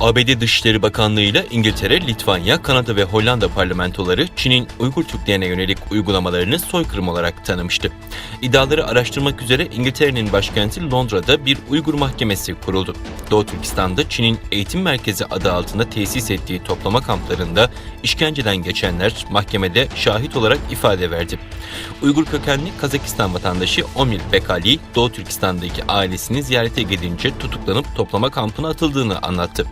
ABD Dışişleri Bakanlığı ile İngiltere, Litvanya, Kanada ve Hollanda parlamentoları Çin'in Uygur Türklerine yönelik uygulamalarını soykırım olarak tanımıştı. İddiaları araştırmak üzere İngiltere'nin başkenti Londra'da bir Uygur mahkemesi kuruldu. Doğu Türkistan'da Çin'in eğitim merkezi adı altında tesis ettiği toplama kamplarında işkenceden geçenler mahkemede şahit olarak ifade verdi. Uygur kökenli Kazakistan vatandaşı Omil Bekali, Doğu Türkistan'daki ailesini ziyarete gidince tutuklanıp toplama kampına atıldığını anlattı.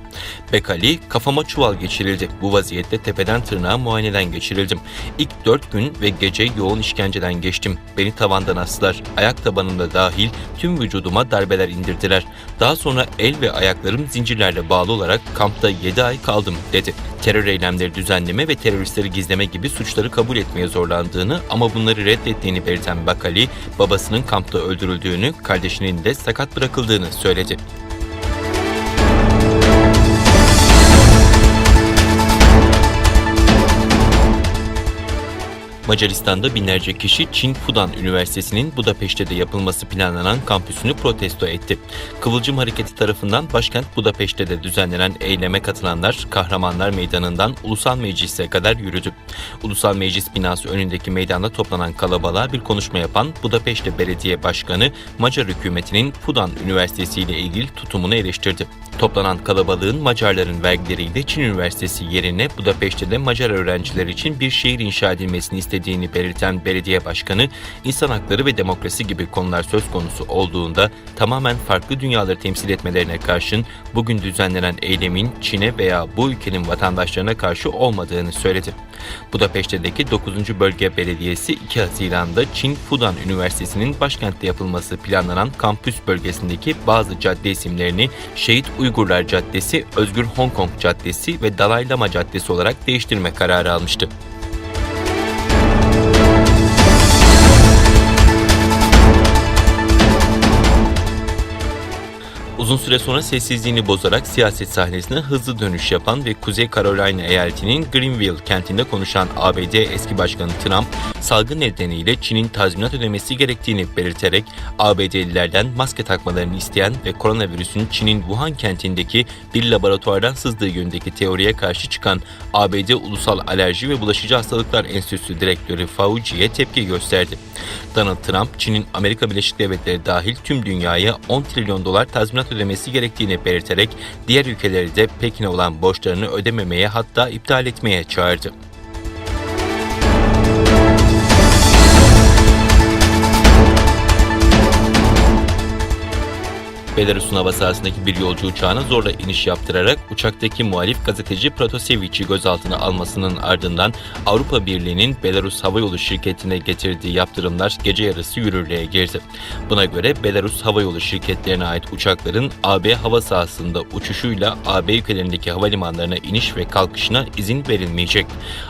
Bekali, kafama çuval geçirildi. Bu vaziyette tepeden tırnağa muayeneden geçirildim. İlk dört gün ve gece yoğun işkenceden geçtim. Beni tavandan astılar. Ayak tabanımda dahil tüm vücuduma darbeler indirdiler. Daha sonra el ve ayaklarım zincirlerle bağlı olarak kampta 7 ay kaldım dedi. Terör eylemleri düzenleme ve teröristleri gizleme gibi suçları kabul etmeye zorlandığını ama bunları reddettiğini belirten Bakali, babasının kampta öldürüldüğünü, kardeşinin de sakat bırakıldığını söyledi. Macaristan'da binlerce kişi Çin Fudan Üniversitesi'nin Budapeşte'de yapılması planlanan kampüsünü protesto etti. Kıvılcım Hareketi tarafından başkent Budapeşte'de düzenlenen eyleme katılanlar Kahramanlar Meydanı'ndan Ulusal Meclis'e kadar yürüdü. Ulusal Meclis binası önündeki meydanda toplanan kalabalığa bir konuşma yapan Budapeşte Belediye Başkanı Macar hükümetinin Fudan Üniversitesi ile ilgili tutumunu eleştirdi. Toplanan kalabalığın Macarların vergileriyle Çin Üniversitesi yerine Budapeşte'de Macar öğrenciler için bir şehir inşa edilmesini istediğini belirten belediye başkanı, insan hakları ve demokrasi gibi konular söz konusu olduğunda tamamen farklı dünyaları temsil etmelerine karşın bugün düzenlenen eylemin Çin'e veya bu ülkenin vatandaşlarına karşı olmadığını söyledi. Budapeşte'deki 9. Bölge Belediyesi 2 Haziran'da Çin Fudan Üniversitesi'nin başkentte yapılması planlanan kampüs bölgesindeki bazı cadde isimlerini Şehit Uygurlar Caddesi, Özgür Hong Kong Caddesi ve Dalai Lama Caddesi olarak değiştirme kararı almıştı. Uzun süre sonra sessizliğini bozarak siyaset sahnesine hızlı dönüş yapan ve Kuzey Carolina eyaletinin Greenville kentinde konuşan ABD eski başkanı Trump, salgın nedeniyle Çin'in tazminat ödemesi gerektiğini belirterek ABD'lilerden maske takmalarını isteyen ve koronavirüsün Çin'in Wuhan kentindeki bir laboratuvardan sızdığı yönündeki teoriye karşı çıkan ABD Ulusal Alerji ve Bulaşıcı Hastalıklar Enstitüsü Direktörü Fauci'ye tepki gösterdi. Donald Trump, Çin'in Amerika Birleşik Devletleri dahil tüm dünyaya 10 trilyon dolar tazminat ödemesi gerektiğini belirterek diğer ülkeleri de Pekin'e olan borçlarını ödememeye hatta iptal etmeye çağırdı. Belarus'un hava sahasındaki bir yolcu uçağına zorla iniş yaptırarak uçaktaki muhalif gazeteci Protasevic'i gözaltına almasının ardından Avrupa Birliği'nin Belarus Havayolu şirketine getirdiği yaptırımlar gece yarısı yürürlüğe girdi. Buna göre Belarus Havayolu şirketlerine ait uçakların AB hava sahasında uçuşuyla AB ülkelerindeki havalimanlarına iniş ve kalkışına izin verilmeyecek.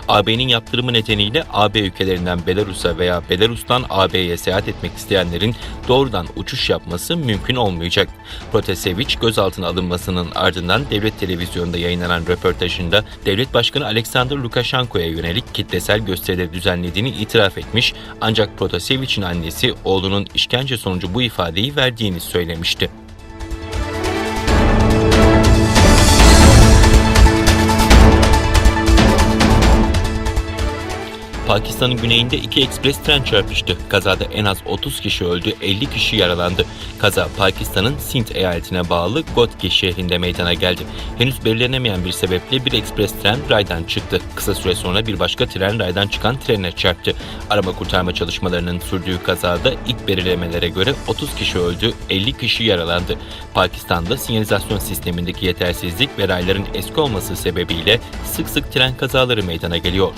AB'nin yaptırımı nedeniyle AB ülkelerinden Belarus'a veya Belarus'tan AB'ye seyahat etmek isteyenlerin doğrudan uçuş yapması mümkün olmayacak. Protasevich gözaltına alınmasının ardından devlet televizyonunda yayınlanan röportajında devlet başkanı Alexander Lukashenko'ya yönelik kitlesel gösteriler düzenlediğini itiraf etmiş ancak Protasevich'in annesi oğlunun işkence sonucu bu ifadeyi verdiğini söylemişti. Pakistan'ın güneyinde iki ekspres tren çarpıştı. Kazada en az 30 kişi öldü, 50 kişi yaralandı. Kaza Pakistan'ın Sindh eyaletine bağlı Gotki şehrinde meydana geldi. Henüz belirlenemeyen bir sebeple bir ekspres tren raydan çıktı. Kısa süre sonra bir başka tren raydan çıkan trene çarptı. Arama kurtarma çalışmalarının sürdüğü kazada ilk belirlemelere göre 30 kişi öldü, 50 kişi yaralandı. Pakistan'da sinyalizasyon sistemindeki yetersizlik ve rayların eski olması sebebiyle sık sık tren kazaları meydana geliyor.